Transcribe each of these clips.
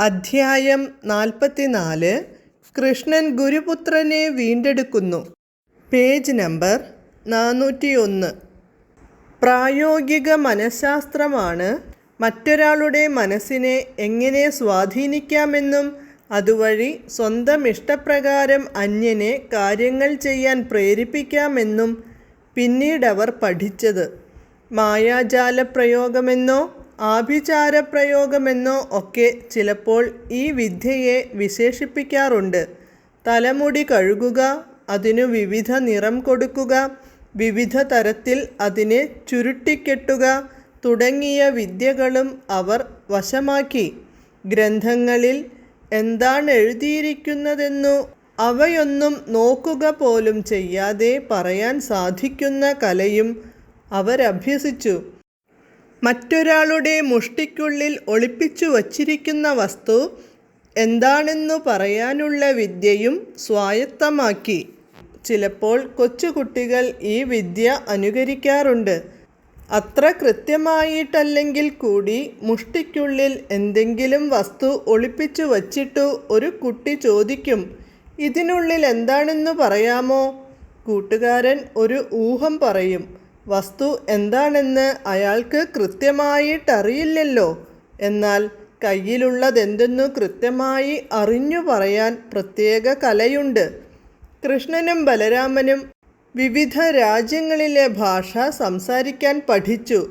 അധ്യായം നാൽപ്പത്തിനാല്. കൃഷ്ണൻ ഗുരുപുത്രനെ വീണ്ടെടുക്കുന്നു. പേജ് നമ്പർ നാനൂറ്റി ഒന്ന് പ്രായോഗിക മനഃശാസ്ത്രമാണ് മറ്റൊരാളുടെ മനസ്സിനെ എങ്ങനെ സ്വാധീനിക്കാമെന്നും അതുവഴി സ്വന്തം ഇഷ്ടപ്രകാരം അന്യനെ കാര്യങ്ങൾ ചെയ്യാൻ പ്രേരിപ്പിക്കാമെന്നും പിന്നീടവർ പഠിച്ചത്. മായാജാല പ്രയോഗമെന്നോ ആഭിചാര ഒക്കെ ചിലപ്പോൾ ഈ വിദ്യയെ വിശേഷിപ്പിക്കാറുണ്ട്. തലമുടി കഴുകുക അതിനു വിവിധ നിറം കൊടുക്കുക വിവിധ തരത്തിൽ അതിനെ ചുരുട്ടിക്കെട്ടുക തുടങ്ങിയ വിദ്യകളും അവർ വശമാക്കി. ഗ്രന്ഥങ്ങളിൽ എന്താണ് എഴുതിയിരിക്കുന്നതെന്നു അവയൊന്നും നോക്കുക പോലും ചെയ്യാതെ പറയാൻ സാധിക്കുന്ന കലയും അവരഭ്യസിച്ചു. മറ്റൊരാളുടെ മുഷ്ടിക്കുള്ളിൽ ഒളിപ്പിച്ചു വച്ചിരിക്കുന്ന വസ്തു എന്താണെന്നു പറയാനുള്ള വിദ്യയും സ്വായത്തമാക്കി. ചിലപ്പോൾ കൊച്ചുകുട്ടികൾ ഈ വിദ്യ അനുകരിക്കാറുണ്ട്. അത്ര കൃത്യമായിട്ടല്ലെങ്കിൽ കൂടി മുഷ്ടിക്കുള്ളിൽ എന്തെങ്കിലും വസ്തു ഒളിപ്പിച്ചു വച്ചിട്ടു ഒരു കുട്ടി ചോദിക്കും ഇതിനുള്ളിൽ എന്താണെന്ന് പറയാമോ? കൂട്ടുകാരൻ ഒരു ഊഹം പറയും. വസ്തു എന്താണെന്ന് അയാൾക്ക് കൃത്യമായിട്ടറിയില്ലല്ലോ. എന്നാൽ കയ്യിലുള്ളതെന്തെന്നു കൃത്യമായി അറിഞ്ഞു പറയാൻ പ്രത്യേക കലയുണ്ട്. കൃഷ്ണനും ബലരാമനും വിവിധ രാജ്യങ്ങളിലെ ഭാഷ സംസാരിക്കാൻ പഠിച്ചു.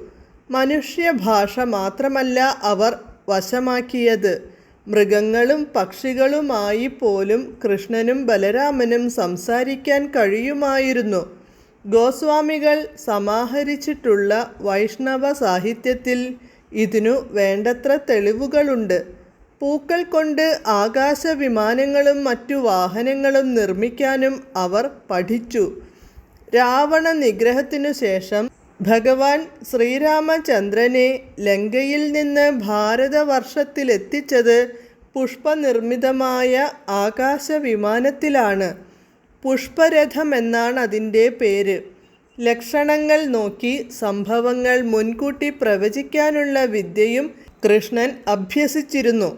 മനുഷ്യഭാഷ മാത്രമല്ല അവർ വശമാക്കിയത്. മൃഗങ്ങളും പക്ഷികളുമായി പോലും കൃഷ്ണനും ബലരാമനും സംസാരിക്കാൻ കഴിയുമായിരുന്നു. ഗോസ്വാമികൾ സമാഹരിച്ചിട്ടുള്ള വൈഷ്ണവ സാഹിത്യത്തിൽ ഇതിനു വേണ്ടത്ര തെളിവുകളുണ്ട്. പൂക്കൾ കൊണ്ട് ആകാശ വിമാനങ്ങളും മറ്റു വാഹനങ്ങളും നിർമ്മിക്കാനും അവർ പഠിച്ചു. രാവണ നിഗ്രഹത്തിനു ശേഷം ഭഗവാൻ ശ്രീരാമചന്ദ്രനെ ലങ്കയിൽ നിന്ന് ഭാരതവർഷത്തിലെത്തിച്ചത് പുഷ്പനിർമ്മിതമായ ആകാശ വിമാനത്തിലാണ് പുഷ്പരഥം എന്നാണ് അതിന്റെ പേര്. ലക്ഷണങ്ങൾ നോക്കി സംഭവങ്ങൾ മുൻകൂട്ടി പ്രവചിക്കാനുള്ള വിദ്യയും കൃഷ്ണൻ അഭ്യസിച്ചിരുന്നു.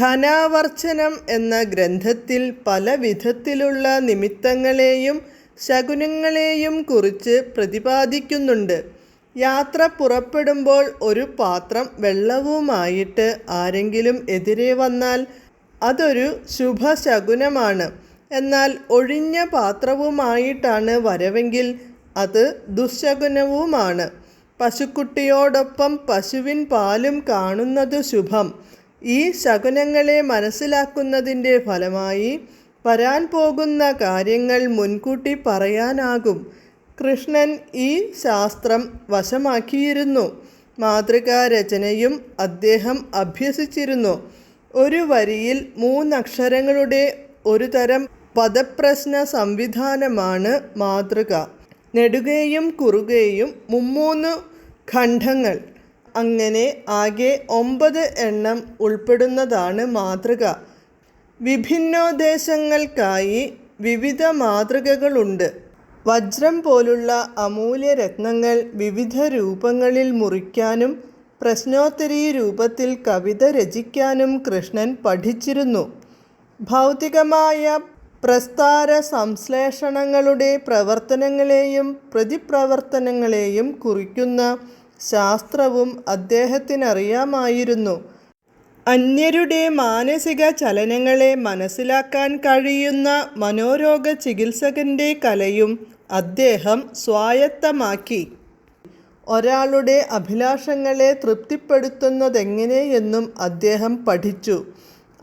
ഘനാവർച്ചനം എന്ന ഗ്രന്ഥത്തിൽ പല വിധത്തിലുള്ള നിമിത്തങ്ങളെയും ശകുനങ്ങളെയും കുറിച്ച് പ്രതിപാദിക്കുന്നുണ്ട്. യാത്ര പുറപ്പെടുമ്പോൾ ഒരു പാത്രം വെള്ളവുമായിട്ട് ആരെങ്കിലും എതിരെ വന്നാൽ അതൊരു ശുഭശകുനമാണ്. എന്നാൽ ഒഴിഞ്ഞ പാത്രവുമായിട്ടാണ് വരവെങ്കിൽ അത് ദുശകുനവുമാണ്. പശുക്കുട്ടിയോടൊപ്പം പശുവിൻ പാലും കാണുന്നത് ശുഭം. ഈ ശകുനങ്ങളെ മനസ്സിലാക്കുന്നതിന്റെ ഫലമായി വരാൻ പോകുന്ന കാര്യങ്ങൾ മുൻകൂട്ടി പറയാനാകും. കൃഷ്ണൻ ഈ ശാസ്ത്രം വശമാക്കിയിരുന്നു. മാതൃകാരചനയും അദ്ദേഹം അഭ്യസിച്ചിരുന്നു. ഒരു വരിയിൽ മൂന്നക്ഷരങ്ങളുടെ ഒരു തരം പദപ്രശ്ന സംവിധാനമാണ് മാതൃക. നെടുകയും കുറുകയും മുമ്മൂന്ന് ഖണ്ഡങ്ങൾ. അങ്ങനെ ആകെ ഒമ്പത് എണ്ണം ഉൾപ്പെടുന്നതാണ് മാതൃക. വിഭിന്നോദ്ദേശങ്ങൾക്കായി വിവിധ മാതൃകകളുണ്ട്. വജ്രം പോലുള്ള അമൂല്യ രത്നങ്ങൾ വിവിധ രൂപങ്ങളിൽ മുറിക്കാനും പ്രശ്നോത്തരീ രൂപത്തിൽ കവിത രചിക്കാനും കൃഷ്ണൻ പഠിച്ചിരുന്നു. ഭൗതികമായ പ്രസ്താര സംശ്ലേഷണങ്ങളുടെ പ്രവർത്തനങ്ങളെയും പ്രതിപ്രവർത്തനങ്ങളെയും കുറിക്കുന്ന ശാസ്ത്രവും അദ്ദേഹത്തിനറിയാമായിരുന്നു. അന്യരുടെ മാനസിക ചലനങ്ങളെ മനസ്സിലാക്കാൻ കഴിയുന്ന മനോരോഗ ചികിത്സകന്റെ കലയും അദ്ദേഹം സ്വായത്തമാക്കി. ഒരാളുടെ അഭിലാഷങ്ങളെ തൃപ്തിപ്പെടുത്തുന്നതെങ്ങനെയെന്നും അദ്ദേഹം പഠിച്ചു.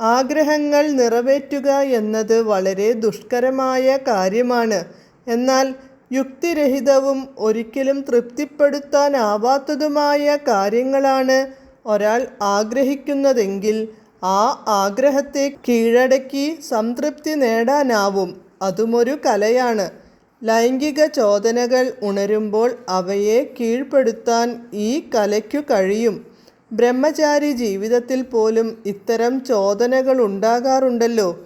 ആഗ്രഹങ്ങൾ നിറവേറ്റുക എന്നത് വളരെ ദുഷ്കരമായ കാര്യമാണ്. എന്നാൽ യുക്തിരഹിതവും ഒരിക്കലും തൃപ്തിപ്പെടുത്താനാവാത്തതുമായ കാര്യങ്ങളാണ് ഒരാൾ ആഗ്രഹിക്കുന്നതെങ്കിൽ ആ ആഗ്രഹത്തെ കീഴടക്കി സംതൃപ്തി നേടാനാവും. അതുമൊരു കലയാണ്. ലൈംഗിക ചോദനകൾ ഉണരുമ്പോൾ അവയെ കീഴ്പ്പെടുത്താൻ ഈ കലയ്ക്കു കഴിയും. ബ്രഹ്മചാരി ജീവിതത്തിൽ പോലും ഇത്തരം ചോദനകൾ ഉണ്ടാകാറുണ്ടല്ലോ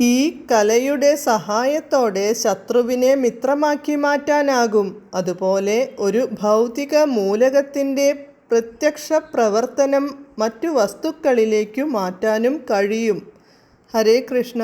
ഈ കലയുടെ സഹായത്തോടെ ശത്രുവിനെ മിത്രമാക്കി മാറ്റാനാകും. അതുപോലെ ഒരു ഭൗതിക മൂലകത്തിന്റെ പ്രത്യക്ഷ പ്രവർത്തനം മറ്റു വസ്തുക്കളിലേക്കു മാറ്റാനും കഴിയും. ഹരേ കൃഷ്ണ.